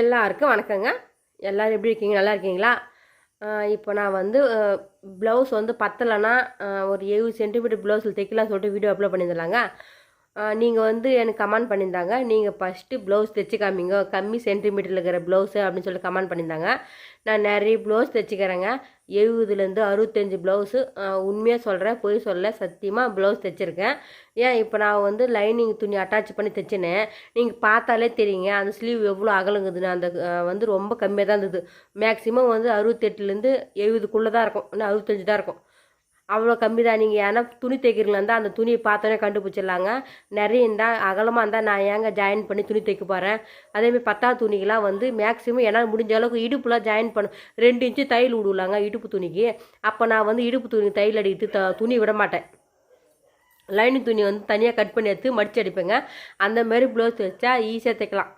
எல்லாருக்கும் வணக்கங்க. எல்லோரும் எப்படி இருக்கீங்க? நல்லா இருக்கீங்களா? இப்போ நான் வந்து ப்ளவுஸ் வந்து பத்தலைன்னா ஒரு எழுபது சென்டிமீட்டர் ப்ளவுஸில் தைக்கலாம் சொல்லிட்டு வீடியோ அப்லோட் பண்ணியிருந்தாங்க நீங்கள் வந்து எனக்கு கமெண்ட் பண்ணியிருந்தாங்க. நீங்கள் ஃபஸ்ட்டு ப்ளவுஸ் தைச்சு காமிங்க கம்மி சென்டிமீட்டரில் இருக்கிற ப்ளவுஸு அப்படின்னு சொல்லி கமெண்ட் பண்ணியிருந்தாங்க. நான் நிறைய ப்ளவுஸ் தைச்சிக்கிறேங்க. எழுபதுலேருந்து அறுபத்தஞ்சு ப்ளவுஸு உண்மையாக சொல்கிறேன் பொய் சொல்ல சத்தியமாக ப்ளவுஸ் தைச்சிருக்கேன். ஏன் இப்போ நான் வந்து லைனிங் துணி அட்டாச் பண்ணி தைச்சினேன். நீங்கள் பார்த்தாலே தெரியுங்க அந்த ஸ்லீவ் எவ்வளோ அகலுங்குதுன்னு. அந்த வந்து ரொம்ப கம்மியாக தான் இருந்தது. மேக்ஸிமம் வந்து அறுபத்தெட்டுலேருந்து எழுபதுக்குள்ளே தான் இருக்கும். இன்னும் அறுபத்தஞ்சு தான் இருக்கும். அவ்வளோ கம்மி தான் நீங்கள் ஏன்னா துணி தைக்கிறீங்களா இருந்தால் அந்த துணியை பார்த்தோன்னே கண்டுபிடிச்சிடலாங்க. நிறைய இருந்தால் அகலமாக இருந்தால் நான் ஏங்க ஜாயின் பண்ணி துணி தைக்க போகிறேன் அதேமாதிரி பத்தாவது துணிக்கெலாம் வந்து மேக்ஸிமம் என்னால் முடிஞ்ச அளவுக்கு இடுப்புலாம் ஜாயின் பண்ண. ரெண்டு இன்ச்சு தையல் விடுலாங்க இடுப்பு துணிக்கு. அப்போ நான் வந்து இடுப்பு துணி தையல் அடிக்கிட்டு த துணி விட மாட்டேன். லைனிங் துணி வந்து தனியாக கட் பண்ணி எடுத்து மடிச்சு அடிப்பேங்க. அந்தமாரி ப்ளவுஸ் தைச்சா ஈஸியாக தைக்கலாம்.